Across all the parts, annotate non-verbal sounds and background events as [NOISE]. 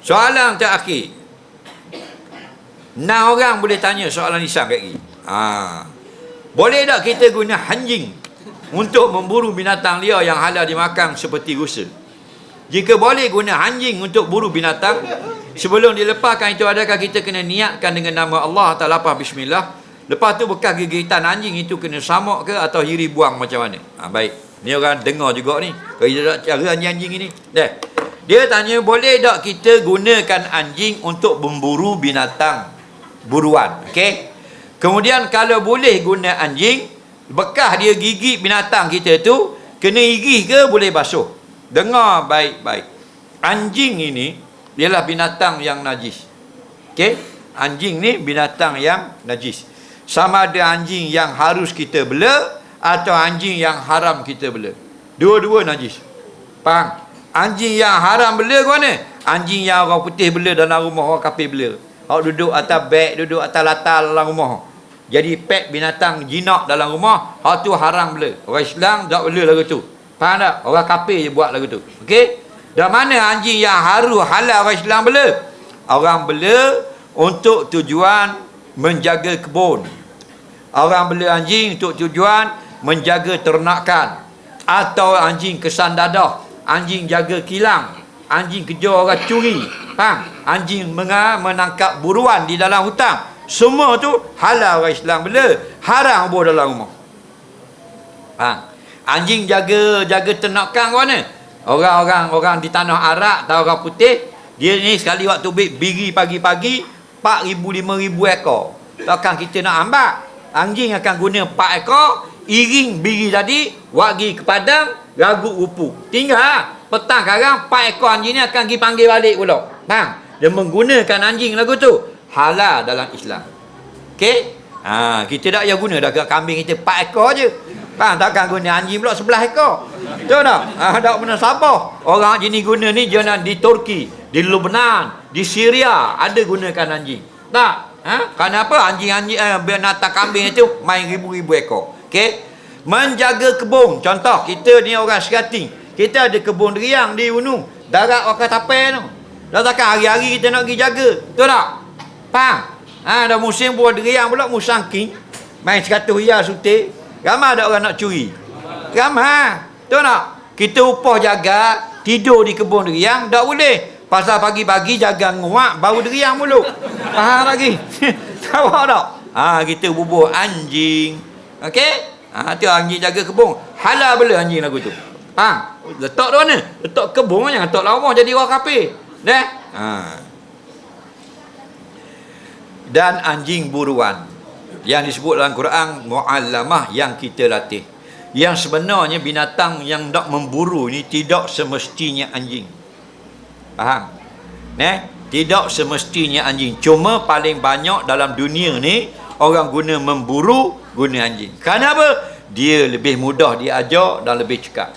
Soalan terakhir. Enam orang boleh tanya soalan lisan kat lagi. Ha. Boleh tak kita guna anjing untuk memburu binatang liar yang halal dimakan seperti rusa? Jika boleh guna anjing untuk buru binatang, sebelum dilepaskan itu adakah kita kena niatkan dengan nama Allah atau lapar bismillah? Lepas tu bekas gigitan anjing itu kena samak ke atau hiri buang macam mana? Ha, baik. Ni orang dengar juga ni. Kalau dia cara anjing-anjing ini. Dah. Dia tanya boleh tak kita gunakan anjing untuk memburu binatang buruan. Okey. Kemudian kalau boleh guna anjing, bekas dia gigit binatang kita tu, kena gigih ke boleh basuh. Dengar baik-baik. Anjing ini ialah binatang yang najis. Okey? Anjing ni binatang yang najis. Sama ada anjing yang harus kita bela atau anjing yang haram kita bela. Dua-dua najis. Faham? Anjing yang haram bela ke mana? Anjing yang orang putih bela dalam rumah orang kafir bela. Awak duduk atas beg, duduk atas latar dalam rumah. Jadi pet binatang jinak dalam rumah, hak tu haram bela. Orang Islam tak bela lagu tu. Faham tak? Orang kafir je buat lagu tu. Okey? Dan mana anjing yang haru halal orang Islam bela? Orang bela untuk tujuan menjaga kebun. Orang bela anjing untuk tujuan menjaga ternakan. Atau anjing kesan dadah. Anjing jaga kilang. Anjing kejar orang curi. Faham? Anjing menangkap buruan di dalam hutan. Semua tu halal orang Islam bela. Haram buah dalam rumah. Faham? Anjing jaga jaga ternakan mana? Orang-orang orang di tanah Arab atau orang putih, dia ni sekali waktu biri pagi-pagi 4000 5000 ekor. Takkan kita nak ambil. Anjing akan guna 4 ekor, iring biri tadi, wagi ke padang, ragu upu. Tinggal petang sekarang 4 ekor anjing ni akan pergi panggil balik pula. Faham? Dia menggunakan anjing lagu tu halal dalam Islam. Okey? Ha, kita tak payah guna dah kambing kita 4 ekor je. Faham? Takkan guna anjing pula 11 ekor. Betul tak? Ha, tak pernah sabar. Orang jenis guna ni jangan di Turki, di Lebanon, di Syria ada gunakan anjing. Tak? Ha? Kenapa anjing-anjing eh, binatang kambing itu main ribu-ribu ekor? Okey? Menjaga kebun. Contoh, kita ni orang sekating. Kita ada kebun deriang di Unu. Darat wakar tapai tu. Dah takkan hari-hari kita nak pergi jaga. Betul tak? Faham? Ha, dah musim buah deriang pula, musang king. Main sekatus hias sutik. Ramai ada orang nak curi. Ramai. Betul tak? Kita upah jaga, tidur di kebun deriang, tak boleh. Pasal pagi-pagi jaga nguak, baru deriang mulu. Faham lagi? [LAUGHS] Tahu tak? Ha, kita bubuh anjing. Okey? Ha, tu anjing jaga kebun. Halal bela anjing lagu tu. Ha? Letak tu mana? Letak kebun jangan letak lama jadi orang kafir. Dah? Ha. Dan anjing buruan yang disebut dalam Quran muallamah yang kita latih. Yang sebenarnya binatang yang nak memburu ni tidak semestinya anjing. Faham? Nah, tidak semestinya anjing. Cuma paling banyak dalam dunia ni orang guna memburu guna anjing. Kenapa? Dia lebih mudah diajar dan lebih cekap.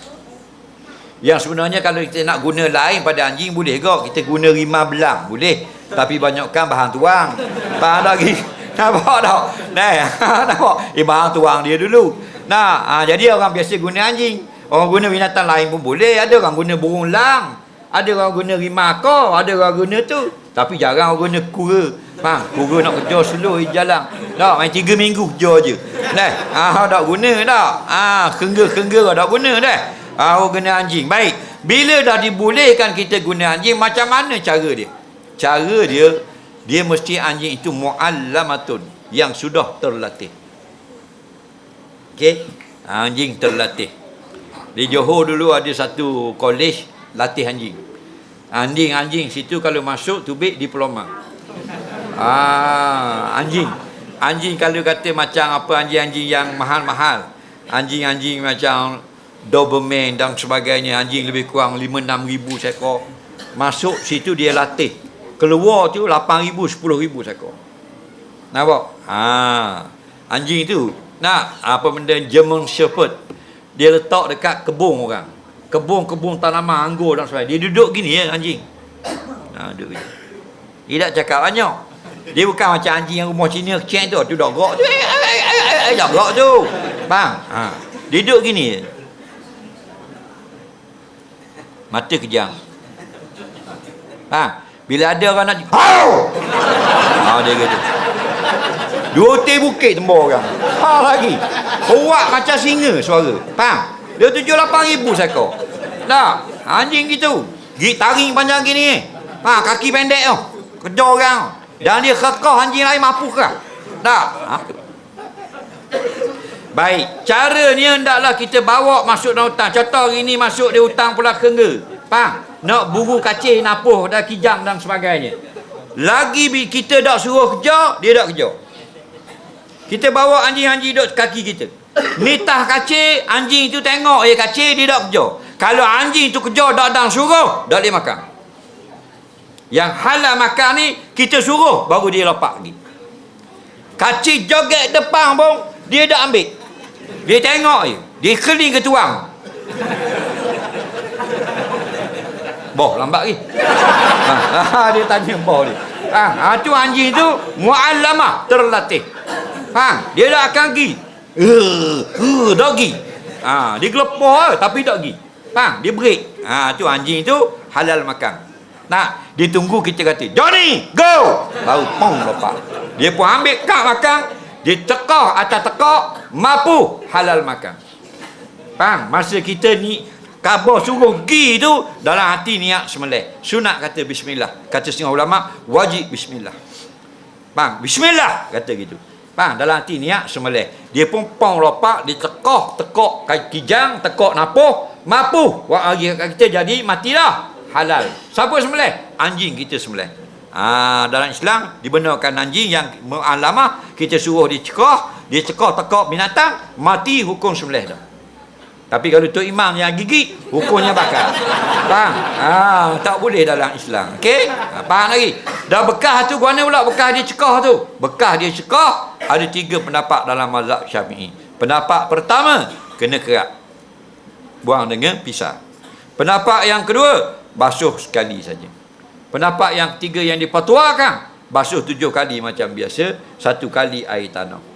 Yang sebenarnya kalau kita nak guna lain pada anjing boleh ke? Kita guna rimah belang, boleh. Tapi banyakkan bahan tuang. Faham lagi? [LAUGHS] Nampak tak? Nah, [LAUGHS] nampak? Eh, bahan tuang dia dulu. Nah, ha, jadi orang biasa guna anjing. Orang guna binatang lain pun boleh. Ada orang guna burung lang. Ada orang guna rimako. Ada orang guna tu. Tapi jarang orang guna kura. Faham? Kura nak kerja di jalan. Tak, main tiga minggu kerja je. Nah, ha, tak guna tak? Ah, ha, kengga-kengga tak guna dah. Ah, ha, guna anjing. Baik. Bila dah dibolehkan kita guna anjing, macam mana cara dia? Cara dia, dia mesti anjing itu mu'allamatun yang sudah terlatih. Okey? Anjing terlatih. Di Johor dulu ada satu college latih anjing. Anjing-anjing situ kalau masuk tubik diploma. Ah, anjing. Anjing kalau kata macam apa anjing-anjing yang mahal-mahal. Anjing-anjing macam Doberman dan sebagainya. Anjing lebih kurang 5-6 ribu seekor. Masuk situ dia latih. Keluar tu 8 ribu, 10 ribu seekor. Nampak? Ha. Anjing tu. Nak apa benda German Shepherd. Dia letak dekat kebun orang. Kebun-kebun tanaman anggur dan sebagainya. Dia duduk gini ya anjing. Ha, duduk gini. Dia tak cakap banyak. Dia bukan macam anjing yang rumah Cina kecil tu. Tu dah gerak tu. Eh, eh, eh, eh, gerak tu. Faham? Ha. Dia duduk gini. Mata kejang. Ha. Bila ada orang nak Hau! Ha dia kata. Dua teh bukit tembok orang. Ha lagi. Kuat macam singa suara. Faham? Dia tujuh lapan ribu sekor. Tak? Anjing gitu. Gigi taring panjang gini. Ha, kaki pendek tu. Kejar orang. Dan dia kekah anjing lain mampu ke? Tak? Ha? Baik, cara ni hendaklah kita bawa masuk dalam hutang. Contoh hari ni masuk di hutang pula kengga. Faham? Nak buru kacih, napuh, dan kijang dan sebagainya. Lagi kita dak suruh kerja, dia dak kerja. Kita bawa anjing-anjing duduk kaki kita. Nitah kacir, anjing tu tengok eh kacir, dia dak kerja. Kalau anjing tu kerja dak dang suruh, dak boleh makan. Yang halal makan ni, kita suruh, baru dia lepak lagi. Kacir joget depan pun, dia dak ambil. Dia tengok je. Dia keling ke tuang. Boh, lambat lagi. Ha, ha, dia tanya boh dia. Ha, ha, tu anjing tu muallamah terlatih. Ha, dia dah akan pergi. Uh, uh, dah pergi. Ha, dia gelepar tapi tak pergi. Ha, dia break. Ha, tu anjing tu halal makan. Nah, dia tunggu kita kata, Johnny, go! Baru pong lepak. Dia pun ambil kak makan, dia tekah atas tekak, mampu halal makan. Faham? Masa kita ni Kabar suruh gi tu dalam hati niat sembelih. Sunat kata bismillah. Kata setengah ulama wajib bismillah. Faham? Bismillah kata gitu. Faham? Dalam hati niat sembelih. Dia pun pong lopak, dia tekok, tekok kijang, tekok napuh, mampu. Hari kita jadi matilah. Halal. Siapa sembelih? Anjing kita sembelih. Ha, dalam Islam dibenarkan anjing yang mu'alamah kita suruh dia cekah, dia cekah tekok binatang, mati hukum sembelih dah. Tapi kalau Tok Imam yang gigit, hukumnya bakar. Faham? Ha, tak boleh dalam Islam. Okey? Ha, faham lagi? Dah bekah tu, mana pula bekah dia cekah tu? Bekah dia cekah, ada tiga pendapat dalam mazhab syafi'i. Pendapat pertama, kena kerak. Buang dengan pisah. Pendapat yang kedua, basuh sekali saja. Pendapat yang ketiga yang dipatuakan, basuh tujuh kali macam biasa, satu kali air tanah.